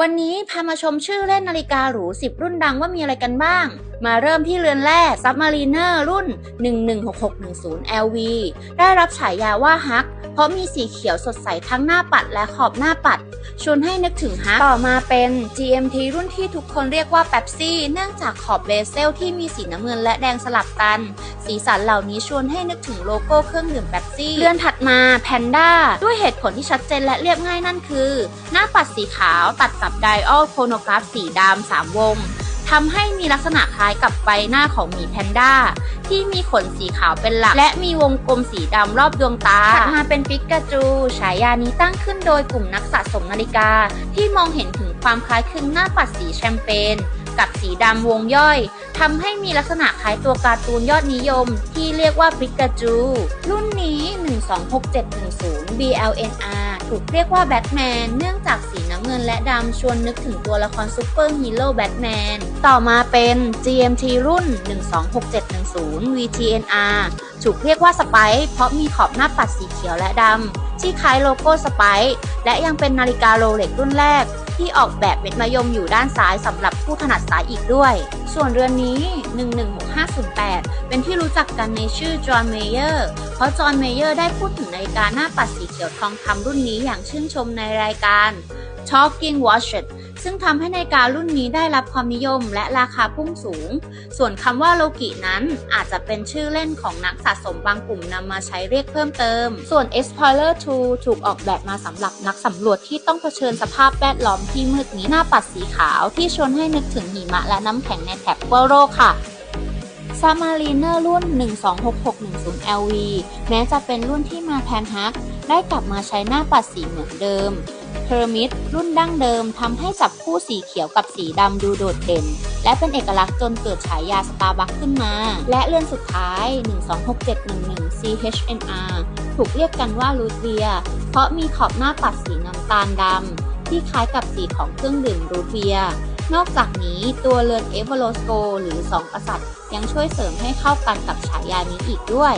วันนี้พามาชมชื่อเล่นนาฬิกาหรู 10 รุ่นดังว่ามีอะไรกันบ้าง มาเริ่มที่เรือนแรก Submariner รุ่น 116610 LV ได้รับฉายาว่าฮัก เพราะมีสีเขียวสดใสทั้งหน้าปัดและขอบหน้าปัด ชวนให้นึกถึงฮักต่อมาเป็น GMT รุ่นที่ทุกคนเรียกว่า Pepsi เนื่องจากขอบเบเซลที่มีสีน้ำเงินและแดงสลับกัน สีสันเหล่านี้ชวนให้นึกถึงโลโก้เครื่องดื่ม Pepsi เรือนถัดมา Panda ด้วยเหตุผลที่ชัดเจนและเรียบง่ายนั่นคือ หน้าปัดสีขาวตัดกับไดอัลโครโนกราฟสีดำสามวง ทำให้มีลักษณะคล้ายกับใบหน้าของหมีแพนด้า ที่มีขนสีขาวเป็นหลัก และมีวงกลมสีดำรอบดวงตาถัดมาเป็นปิกาจู ฉายานี้ตั้งขึ้นโดยกลุ่มนักสะสมนาฬิกา ที่มองเห็นถึงความคล้ายคลึงหน้าปัดสีแชมเปญ กับสีดำวงย่อยทำให้มีลักษณะคล้ายตัวการ์ตูนยอดนิยม ที่เรียกว่าปิกาจู รุ่นนี้ 126710 BLNR ถูกเรียกว่าแบทแมนเนื่องจากสีน้ำเงินและดำชวนนึกถึงตัวละครซูเปอร์ฮีโร่แบทแมนต่อมาเป็น GMT รุ่น 126710 VTNR ถูกเรียกว่าสไปเพราะมีขอบหน้าปัดสีเขียวและดำที่คล้ายโลโก้สไปและยังเป็นนาฬิกาโรเล็กรุ่นแรก ที่ออกแบบเม็ดมะยมอยู่ด้านซ้ายสำหรับผู้ถนัดซ้ายอีกด้วย ส่วนเรือนนี้ 116508 เป็นที่รู้จักกันในชื่อจอห์นเมเยอร์ เพราะจอห์นเมเยอร์ได้พูดถึงนาฬิกาหน้าปัดสีเขียวทองคำรุ่นนี้อย่างชื่นชมในรายการ Talking Watches ซึ่งทำให้นาฬิการุ่นนี้ได้รับความนิยมและราคาพุ่งสูง ส่วนคำว่าโลกินั้นอาจจะเป็นชื่อเล่นของนักสะสมบางกลุ่มนำมาใช้เรียกเพิ่มเติม ส่วน Explorer 2 ถูกออกแบบมาสำหรับนักสำรวจที่ต้องเผชิญสภาพแวดล้อมที่มืดมิดหน้าปัดสีขาวที่ชวนให้นึกถึงหิมะและน้ำแข็งในแถบขั้วโลกค่ะซามารีเนอร์รุ่น 126610 LV แม้จะเป็นรุ่นที่มาแทนฮัก ได้กลับมาใช้หน้าปัดสีเหมือนเดิม เทอร์มิดรุ่นดั้งเดิมทำให้จับคู่สีเขียวกับสีดำดูโดดเด่น และเป็นเอกลักษณ์จนเกิดฉายาสตาร์บัคขึ้นมา และเรือนสุดท้าย 126711 CHNR ถูกเรียกกันว่ารูเบีย เพราะมีขอบหน้าปัดสีน้ำตาลดำ ที่คล้ายกับสีของเครื่องดื่มรูเบียนอกจากนี้ตัวเรือนเอเวอโรสโกหรือสองกษัตริย์ยังช่วยเสริมให้เข้ากันกับฉายานี้อีกด้วย